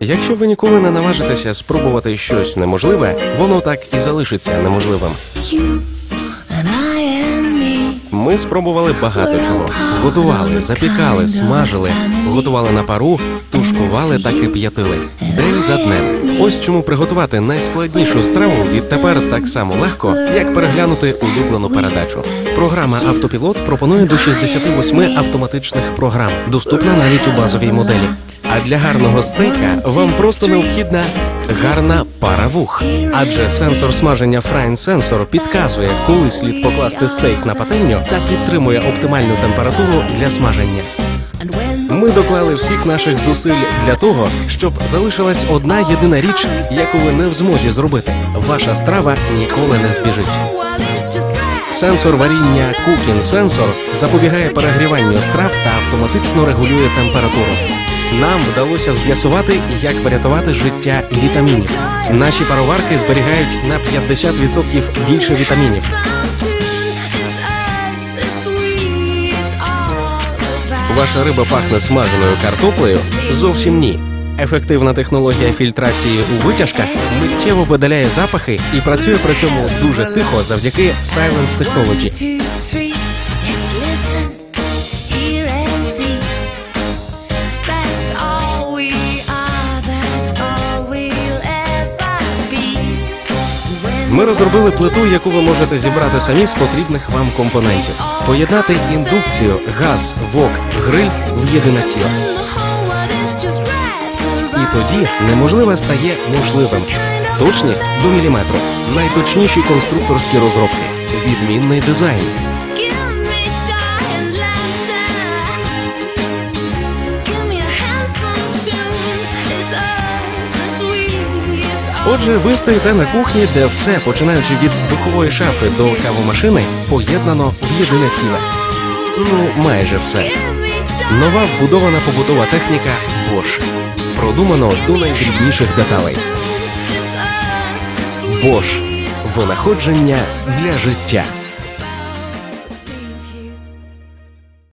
Якщо ви ніколи не наважитеся спробувати щось неможливе, воно так і залишиться неможливим. Ми спробували багато чого. Готували, запікали, смажили, готували на пару, тушкували та кип'ятили. День за днем. Ось чому приготувати найскладнішу страву відтепер так само легко, як переглянути улюблену передачу. Програма Автопілот пропонує до 68 автоматичних програм, доступна навіть у базовій моделі. А для гарного стейка вам просто необхідна гарна пара вух. Адже сенсор смаження Frying Sensor підказує, коли слід покласти стейк на пательню та підтримує оптимальну температуру для смаження. Ми доклали всіх наших зусиль для того, щоб залишилась одна єдина річ, яку ви не в змозі зробити. Ваша страва ніколи не збіжить. Сенсор варіння Cooking Sensor запобігає перегріванню страв та автоматично регулює температуру. Нам вдалося з'ясувати, як врятувати життя вітамінів. Наші пароварки зберігають на 50% більше вітамінів. Ваша риба пахне смаженою картоплею? Зовсім ні. Ефективна технологія фільтрації у витяжках миттєво видаляє запахи і працює при цьому дуже тихо завдяки Silence Technology. Ми розробили плиту, яку ви можете зібрати самі з потрібних вам компонентів. Поєднати індукцію, газ, вок, гриль в єдине ціле. І тоді неможливе стає можливим. Точність до міліметру, найточніші конструкторські розробки, відмінний дизайн. Отже, ви стоїте на кухні, де все, починаючи від духової шафи до кавомашини, поєднано в єдине ціле. Ну, майже все. Нова вбудована побутова техніка Bosch. Продумано до найдрібніших деталей. Bosch. Винаходження для життя.